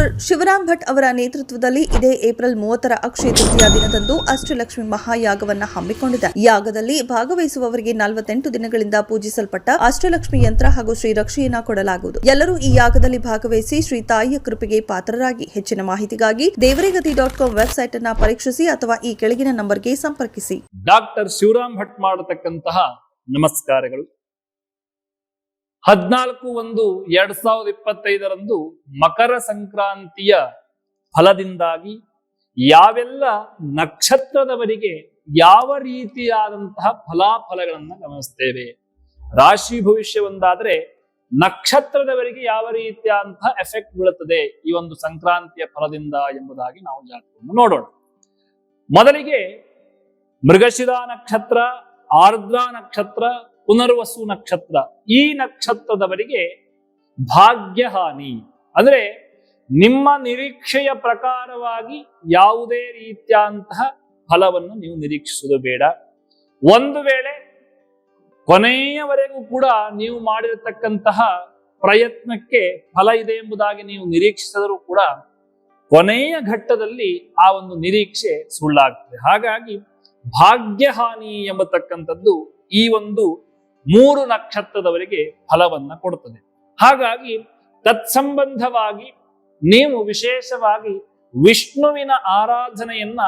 Doctor Shivaram Bhat ಅವರ ನೇತೃತ್ವದಲ್ಲಿ ಇದೇ ಏಪ್ರಿಲ್ ಮೂವತ್ತರ ಅಕ್ಷಯ ತೃತೀಯ ದಿನದಂದು ಅಷ್ಟಲಕ್ಷ್ಮಿ ಮಹಾಯಾಗವನ್ನ ಹಮ್ಮಿಕೊಂಡಿದೆ. ಯಾಗದಲ್ಲಿ ಭಾಗವಹಿಸುವವರಿಗೆ ನಲವತ್ತೆಂಟು ದಿನಗಳಿಂದ ಪೂಜಿಸಲ್ಪಟ್ಟ ಅಷ್ಟಲಕ್ಷ್ಮಿ ಯಂತ್ರ ಹಾಗೂ ಶ್ರೀ ರಕ್ಷೆಯನ್ನ ಕೊಡಲಾಗುವುದು. ಎಲ್ಲರೂ ಈ ಯಾಗದಲ್ಲಿ ಭಾಗವಹಿಸಿ ಶ್ರೀ ತಾಯಿಯ ಕೃಪೆಗೆ ಪಾತ್ರರಾಗಿ. ಹೆಚ್ಚಿನ ಮಾಹಿತಿಗಾಗಿ ದೇವರೇಗತಿ ಡಾಟ್ ಕಾಮ್ ವೆಬ್ಸೈಟ್ ಅನ್ನ ಪರೀಕ್ಷಿಸಿ ಅಥವಾ ಈ ಕೆಳಗಿನ ನಂಬರ್ಗೆ ಸಂಪರ್ಕಿಸಿ. ಡಾಕ್ಟರ್ ಶಿವರಾಮ್ ಭಟ್ ಮಾಡತಕ್ಕಂತಹ ನಮಸ್ಕಾರಗಳು. ಹದ್ನಾಲ್ಕು ಒಂದು ಎರಡ್ ಸಾವಿರದ ಇಪ್ಪತ್ತೈದರಂದು ಮಕರ ಸಂಕ್ರಾಂತಿಯ ಫಲದಿಂದಾಗಿ ಯಾವೆಲ್ಲ ನಕ್ಷತ್ರದವರಿಗೆ ಯಾವ ರೀತಿಯಾದಂತಹ ಫಲಾಫಲಗಳನ್ನು ಗಮನಿಸ್ತೇವೆ? ರಾಶಿ ಭವಿಷ್ಯ ಒಂದಾದ್ರೆ ನಕ್ಷತ್ರದವರಿಗೆ ಯಾವ ರೀತಿಯಾದಂತಹ ಎಫೆಕ್ಟ್ ಬೀಳುತ್ತದೆ ಈ ಒಂದು ಸಂಕ್ರಾಂತಿಯ ಫಲದಿಂದ ಎಂಬುದಾಗಿ ನಾವು ಜಾತಕವನ್ನು ನೋಡೋಣ. ಮೊದಲಿಗೆ ಮೃಗಶಿರಾ ನಕ್ಷತ್ರ, ಆರ್ದ್ರ ನಕ್ಷತ್ರ ಪುನರ್ವಸು ನಕ್ಷತ್ರ, ಈ ನಕ್ಷತ್ರದವರಿಗೆ ಭಾಗ್ಯಹಾನಿ. ಅಂದ್ರೆ ನಿಮ್ಮ ನಿರೀಕ್ಷೆಯ ಪ್ರಕಾರವಾಗಿ ಯಾವುದೇ ರೀತಿಯಂತಹ ಫಲವನ್ನು ನೀವು ನಿರೀಕ್ಷಿಸುವುದು ಬೇಡ. ಒಂದು ವೇಳೆ ಕೊನೆಯವರೆಗೂ ಕೂಡ ನೀವು ಮಾಡಿರತಕ್ಕಂತಹ ಪ್ರಯತ್ನಕ್ಕೆ ಫಲ ಇದೆ ಎಂಬುದಾಗಿ ನೀವು ನಿರೀಕ್ಷಿಸಿದರೂ ಕೂಡ ಕೊನೆಯ ಘಟ್ಟದಲ್ಲಿ ಆ ಒಂದು ನಿರೀಕ್ಷೆ ಸುಳ್ಳಾಗ್ತದೆ. ಹಾಗಾಗಿ ಭಾಗ್ಯಹಾನಿ ಎಂಬತಕ್ಕಂಥದ್ದು ಈ ಒಂದು ಮೂರು ನಕ್ಷತ್ರದವರಿಗೆ ಫಲವನ್ನ ಕೊಡುತ್ತದೆ. ಹಾಗಾಗಿ ತತ್ಸಂಬಂಧವಾಗಿ ನೀವು ವಿಶೇಷವಾಗಿ ವಿಷ್ಣುವಿನ ಆರಾಧನೆಯನ್ನ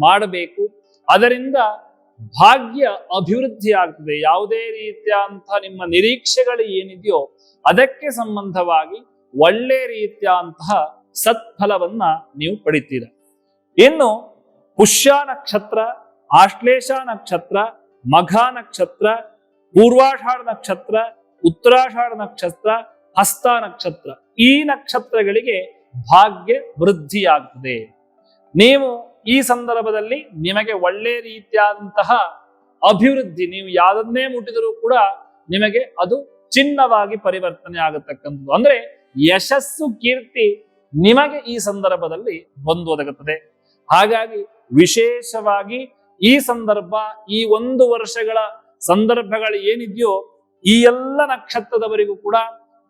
ಮಾಡಬೇಕು. ಅದರಿಂದ ಭಾಗ್ಯ ಅಭಿವೃದ್ಧಿ ಆಗ್ತದೆ ಯಾವುದೇ ರೀತಿಯಂತಹ ನಿಮ್ಮ ನಿರೀಕ್ಷೆಗಳು ಏನಿದೆಯೋ ಅದಕ್ಕೆ ಸಂಬಂಧವಾಗಿ ಒಳ್ಳೆ ರೀತಿಯಂತಹ ಸತ್ಫಲವನ್ನ ನೀವು ಪಡಿತೀರ. ಇನ್ನು ಪುಷ್ಯ ನಕ್ಷತ್ರ, ಆಶ್ಲೇಷ ನಕ್ಷತ್ರ, ಮಘ ನಕ್ಷತ್ರ ಪೂರ್ವಾಷಾಢ ನಕ್ಷತ್ರ, ಉತ್ತರಾಷಾಢ ನಕ್ಷತ್ರ, ಹಸ್ತ ನಕ್ಷತ್ರ ಈ ನಕ್ಷತ್ರಗಳಿಗೆ ಭಾಗ್ಯ ವೃದ್ಧಿಯಾಗ್ತದೆ. ನೀವು ಈ ಸಂದರ್ಭದಲ್ಲಿ ನಿಮಗೆ ಒಳ್ಳೆ ರೀತಿಯಾದಂತಹ ಅಭಿವೃದ್ಧಿ, ನೀವು ಯಾವುದನ್ನೇ ಮುಟ್ಟಿದರೂ ಕೂಡ ನಿಮಗೆ ಅದು ಚಿನ್ನವಾಗಿ ಪರಿವರ್ತನೆ ಆಗತಕ್ಕಂಥದ್ದು. ಅಂದ್ರೆ ಯಶಸ್ಸು, ಕೀರ್ತಿ ನಿಮಗೆ ಈ ಸಂದರ್ಭದಲ್ಲಿ ಬಂದು ಒದಗುತ್ತದೆ. ಹಾಗಾಗಿ ವಿಶೇಷವಾಗಿ ಈ ಸಂದರ್ಭ ಈ ಒಂದು ವರ್ಷಗಳ ಸಂದರ್ಭಗಳು ಏನಿದೆಯೋ ಈ ಎಲ್ಲ ನಕ್ಷತ್ರದವರಿಗೂ ಕೂಡ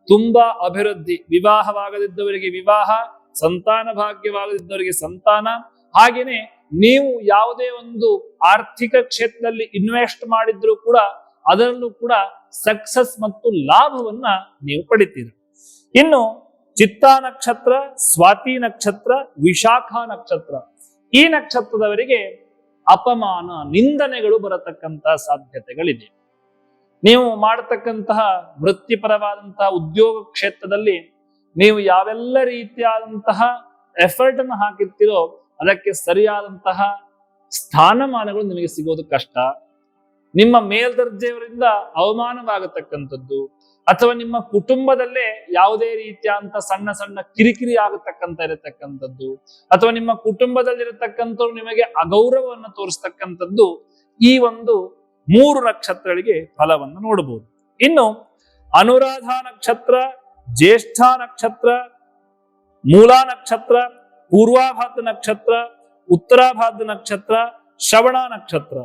ತುಂಬಾ ಅಭಿವೃದ್ಧಿ. ವಿವಾಹವಾಗದಿದ್ದವರಿಗೆ ವಿವಾಹ, ಸಂತಾನ ಭಾಗ್ಯವಾಗದಿದ್ದವರಿಗೆ ಸಂತಾನ. ಹಾಗೇನೆ ನೀವು ಯಾವುದೇ ಒಂದು ಆರ್ಥಿಕ ಕ್ಷೇತ್ರದಲ್ಲಿ ಇನ್ವೆಸ್ಟ್ ಮಾಡಿದ್ರು ಕೂಡ ಅದರಲ್ಲೂ ಕೂಡ ಸಕ್ಸಸ್ ಮತ್ತು ಲಾಭವನ್ನ ನೀವು ಪಡಿತೀರಿ. ಇನ್ನು ಚಿತ್ತಾ ನಕ್ಷತ್ರ, ಸ್ವಾತಿ ನಕ್ಷತ್ರ, ವಿಶಾಖ ನಕ್ಷತ್ರ ಈ ನಕ್ಷತ್ರದವರಿಗೆ ಅಪಮಾನ, ನಿಂದನೆಗಳು ಬರತಕ್ಕಂತಹ ಸಾಧ್ಯತೆಗಳಿದೆ. ನೀವು ಮಾಡತಕ್ಕಂತಹ ವೃತ್ತಿಪರವಾದಂತಹ ಉದ್ಯೋಗ ಕ್ಷೇತ್ರದಲ್ಲಿ ನೀವು ಯಾವೆಲ್ಲ ರೀತಿಯಾದಂತಹ ಎಫರ್ಟ್ ಅನ್ನು ಹಾಕಿರ್ತೀರೋ ಅದಕ್ಕೆ ಸರಿಯಾದಂತಹ ಸ್ಥಾನಮಾನಗಳು ನಿಮಗೆ ಸಿಗೋದು ಕಷ್ಟ. ನಿಮ್ಮ ಮೇಲ್ದರ್ಜೆಯವರಿಂದ ಅವಮಾನವಾಗತಕ್ಕಂಥದ್ದು ಅಥವಾ ನಿಮ್ಮ ಕುಟುಂಬದಲ್ಲೇ ಯಾವುದೇ ರೀತಿಯಂತ ಸಣ್ಣ ಸಣ್ಣ ಕಿರಿಕಿರಿ ಆಗತಕ್ಕಂತ ಇರತಕ್ಕಂಥದ್ದು, ಅಥವಾ ನಿಮ್ಮ ಕುಟುಂಬದಲ್ಲಿರತಕ್ಕಂಥವ್ರು ನಿಮಗೆ ಅಗೌರವವನ್ನು ತೋರಿಸ್ತಕ್ಕಂಥದ್ದು, ಈ ಒಂದು ಮೂರು ನಕ್ಷತ್ರಗಳಿಗೆ ಫಲವನ್ನು ನೋಡಬಹುದು. ಇನ್ನು ಅನುರಾಧ ನಕ್ಷತ್ರ, ಜ್ಯೇಷ್ಠ ನಕ್ಷತ್ರ, ಮೂಲಾ ನಕ್ಷತ್ರ ಪೂರ್ವಾಭಾದ ನಕ್ಷತ್ರ ಉತ್ತರಾಭಾದ ನಕ್ಷತ್ರ, ಶ್ರವಣ ನಕ್ಷತ್ರ,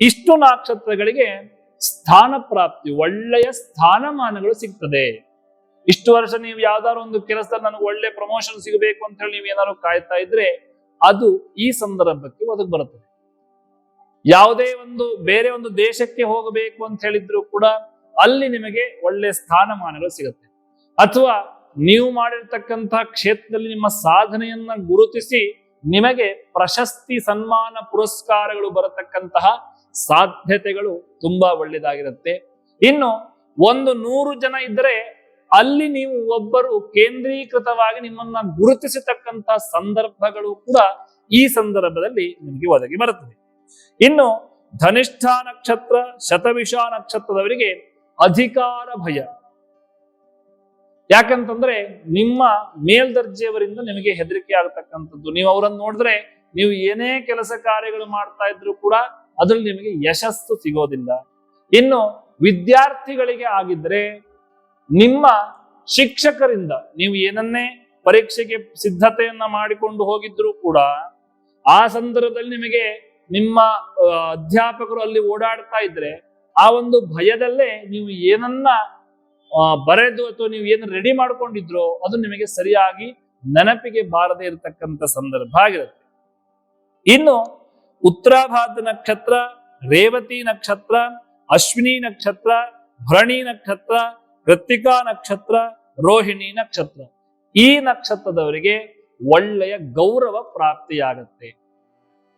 ಇಷ್ಟು ನಕ್ಷತ್ರಗಳಿಗೆ ಸ್ಥಾನ ಪ್ರಾಪ್ತಿ ಒಳ್ಳೆಯ ಸ್ಥಾನಮಾನಗಳು ಸಿಗ್ತದೆ. ಇಷ್ಟು ವರ್ಷ ನೀವು ಯಾವ್ದಾದ್ರು ಒಂದು ಕೆಲಸದಲ್ಲಿ ನನಗೆ ಒಳ್ಳೆ ಪ್ರಮೋಷನ್ ಸಿಗಬೇಕು ಅಂತ ಹೇಳಿ ನೀವು ಏನಾದ್ರು ಕಾಯ್ತಾ ಇದ್ರೆ, ಅದು ಈ ಸಂದರ್ಭಕ್ಕೆ ಒದಗಿ ಬರುತ್ತದೆ. ಯಾವುದೇ ಒಂದು, ಬೇರೆ ಒಂದು ದೇಶಕ್ಕೆ ಹೋಗಬೇಕು ಅಂತ ಹೇಳಿದ್ರು ಕೂಡ ಅಲ್ಲಿ ನಿಮಗೆ ಒಳ್ಳೆ ಸ್ಥಾನಮಾನಗಳು ಸಿಗುತ್ತೆ. ಅಥವಾ ನೀವು ಮಾಡಿರ್ತಕ್ಕಂತಹ ಕ್ಷೇತ್ರದಲ್ಲಿ ನಿಮ್ಮ ಸಾಧನೆಯನ್ನ ಗುರುತಿಸಿ ನಿಮಗೆ ಪ್ರಶಸ್ತಿ, ಸನ್ಮಾನ, ಪುರಸ್ಕಾರಗಳು ಬರತಕ್ಕಂತಹ ಸಾಧ್ಯತೆಗಳು ತುಂಬಾ ಒಳ್ಳೆಯದಾಗಿರುತ್ತೆ ಇನ್ನು ಒಂದು ನೂರು ಜನ ಇದ್ರೆ ಅಲ್ಲಿ ನೀವು ಒಬ್ಬರು ಕೇಂದ್ರೀಕೃತವಾಗಿ ನಿಮ್ಮನ್ನ ಗುರುತಿಸತಕ್ಕಂತಹ ಸಂದರ್ಭಗಳು ಕೂಡ ಈ ಸಂದರ್ಭದಲ್ಲಿ ನಿಮಗೆ ಒದಗಿ ಬರುತ್ತದೆ ಇನ್ನು ಧನಿಷ್ಠ ನಕ್ಷತ್ರ, ಶತವಿಷ ನಕ್ಷತ್ರದವರಿಗೆ ಅಧಿಕಾರ ಭಯ. ಯಾಕಂತಂದ್ರೆ ನಿಮ್ಮ ಮೇಲ್ದರ್ಜೆಯವರಿಂದ ನಿಮಗೆ ಹೆದರಿಕೆ ಆಗತಕ್ಕಂಥದ್ದು. ನೀವು ಅವರನ್ನು ನೋಡಿದ್ರೆ ನೀವು ಏನೇ ಕೆಲಸ ಕಾರ್ಯಗಳು ಮಾಡ್ತಾ ಇದ್ರು ಕೂಡ ಅದ್ರಲ್ಲಿ ನಿಮಗೆ ಯಶಸ್ಸು ಸಿಗೋದಿಲ್ಲ. ಇನ್ನು ವಿದ್ಯಾರ್ಥಿಗಳಿಗೆ ಆಗಿದ್ರೆ ನಿಮ್ಮ ಶಿಕ್ಷಕರಿಂದ ನೀವು ಏನನ್ನೇ ಪರೀಕ್ಷೆಗೆ ಸಿದ್ಧತೆಯನ್ನ ಮಾಡಿಕೊಂಡು ಹೋಗಿದ್ರು ಕೂಡ ಆ ಸಂದರ್ಭದಲ್ಲಿ ನಿಮಗೆ ನಿಮ್ಮ ಅಧ್ಯಾಪಕರು ಅಲ್ಲಿ ಓಡಾಡ್ತಾ ಇದ್ರೆ ಆ ಒಂದು ಭಯದಲ್ಲೇ ನೀವು ಏನನ್ನ ಬರೆದು ಅಥವಾ ನೀವು ಏನು ರೆಡಿ ಮಾಡ್ಕೊಂಡಿದ್ರೋ ಅದು ನಿಮಗೆ ಸರಿಯಾಗಿ ನೆನಪಿಗೆ ಬಾರದೇ ಇರತಕ್ಕಂಥ ಸಂದರ್ಭ ಆಗಿರುತ್ತೆ. ಇನ್ನು ಉತ್ತರಾಭಾದ ನಕ್ಷತ್ರ, ರೇವತಿ ನಕ್ಷತ್ರ, ಅಶ್ವಿನಿ ನಕ್ಷತ್ರ, ಭರಣಿ ನಕ್ಷತ್ರ, ಕೃತ್ತಿಕಾ ನಕ್ಷತ್ರ, ರೋಹಿಣಿ ನಕ್ಷತ್ರ. ಈ ನಕ್ಷತ್ರದವರಿಗೆ ಒಳ್ಳೆಯ ಗೌರವ ಪ್ರಾಪ್ತಿಯಾಗತ್ತೆ.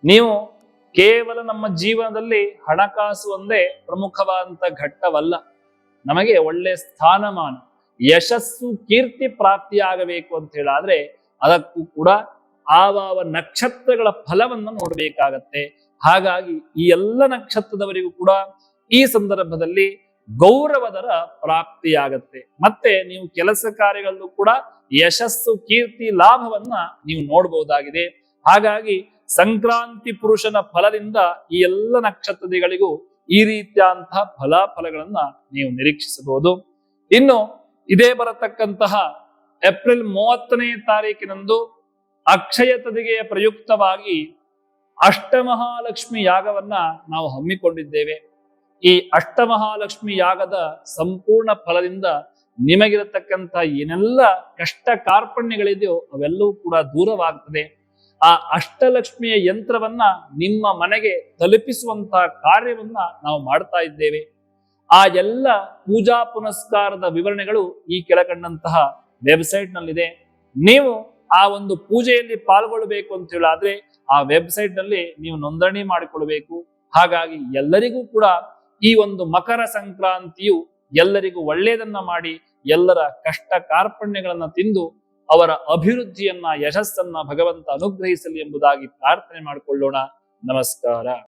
ನೀವು ಕೇವಲ ನಮ್ಮ ಜೀವನದಲ್ಲಿ ಹಣಕಾಸು ಒಂದೇ ಪ್ರಮುಖವಾದಂತ ಘಟ್ಟವಲ್ಲ. ನಮಗೆ ಒಳ್ಳೆ ಸ್ಥಾನಮಾನ, ಯಶಸ್ಸು, ಕೀರ್ತಿ ಪ್ರಾಪ್ತಿಯಾಗಬೇಕು ಅಂತ ಹೇಳಾದ್ರೆ ಅದಕ್ಕೂ ಕೂಡ ಆವಾವ ನಕ್ಷತ್ರಗಳ ಫಲವನ್ನು ನೋಡಬೇಕಾಗತ್ತೆ. ಹಾಗಾಗಿ ಈ ಎಲ್ಲ ನಕ್ಷತ್ರದವರಿಗೂ ಕೂಡ ಈ ಸಂದರ್ಭದಲ್ಲಿ ಗೌರವದರ ಪ್ರಾಪ್ತಿಯಾಗತ್ತೆ. ಮತ್ತೆ ನೀವು ಕೆಲಸ ಕಾರ್ಯಗಳಲ್ಲೂ ಕೂಡ ಯಶಸ್ಸು, ಕೀರ್ತಿ, ಲಾಭವನ್ನ ನೀವು ನೋಡಬಹುದಾಗಿದೆ ಹಾಗಾಗಿ ಸಂಕ್ರಾಂತಿ ಪುರುಷನ ಫಲದಿಂದ ಈ ಎಲ್ಲ ನಕ್ಷತ್ರಗಳಿಗೂ ಈ ರೀತಿಯಾದಂತಹ ಫಲಾಫಲಗಳನ್ನ ನೀವು ನಿರೀಕ್ಷಿಸಬಹುದು. ಇನ್ನು ಇದೇ ಬರತಕ್ಕಂತಹ ಏಪ್ರಿಲ್ ಮೂವತ್ತನೇ ತಾರೀಕಿನಂದು ಅಕ್ಷಯ ತದಿಗೆಯ ಪ್ರಯುಕ್ತವಾಗಿ ಅಷ್ಟಮಹಾಲಕ್ಷ್ಮಿ ಯಾಗವನ್ನ ನಾವು ಹಮ್ಮಿಕೊಂಡಿದ್ದೇವೆ. ಈ ಅಷ್ಟಮಹಾಲಕ್ಷ್ಮಿ ಯಾಗದ ಸಂಪೂರ್ಣ ಫಲದಿಂದ ನಿಮಗಿರತಕ್ಕಂಥ ಏನೆಲ್ಲ ಕಷ್ಟ ಕಾರ್ಪಣ್ಯಗಳಿದೆಯೋ ಅವೆಲ್ಲವೂ ಕೂಡ ದೂರವಾಗ್ತದೆ. ಆ ಅಷ್ಟಲಕ್ಷ್ಮಿಯ ಯಂತ್ರವನ್ನ ನಿಮ್ಮ ಮನೆಗೆ ತಲುಪಿಸುವಂತಹ ಕಾರ್ಯವನ್ನ ನಾವು ಮಾಡ್ತಾ ಇದ್ದೇವೆ. ಆ ಎಲ್ಲ ಪೂಜಾ ಪುನಸ್ಕಾರದ ವಿವರಣೆಗಳು ಈ ಕೆಳಕಂಡಂತಹ ವೆಬ್ಸೈಟ್ನಲ್ಲಿದೆ. ನೀವು ಆ ಒಂದು ಪೂಜೆಯಲ್ಲಿ ಪಾಲ್ಗೊಳ್ಳಬೇಕು ಅಂತ ಹೇಳಾದ್ರೆ ಆ ವೆಬ್ಸೈಟ್ನಲ್ಲಿ ನೀವು ನೋಂದಣಿ ಮಾಡಿಕೊಳ್ಬೇಕು. ಹಾಗಾಗಿ ಎಲ್ಲರಿಗೂ ಕೂಡ ಈ ಒಂದು ಮಕರ ಸಂಕ್ರಾಂತಿಯು ಎಲ್ಲರಿಗೂ ಒಳ್ಳೆಯದನ್ನ ಮಾಡಿ, ಎಲ್ಲರ ಕಷ್ಟ ಕಾರ್ಪಣ್ಯಗಳನ್ನ ತಿಂದು, ಅವರ ಅಭಿವೃದ್ಧಿಯನ್ನ, ಯಶಸ್ಸನ್ನ ಭಗವಂತ ಅನುಗ್ರಹಿಸಲಿ ಎಂಬುದಾಗಿ ಪ್ರಾರ್ಥನೆ ಮಾಡಿಕೊಳ್ಳೋಣ. ನಮಸ್ಕಾರ.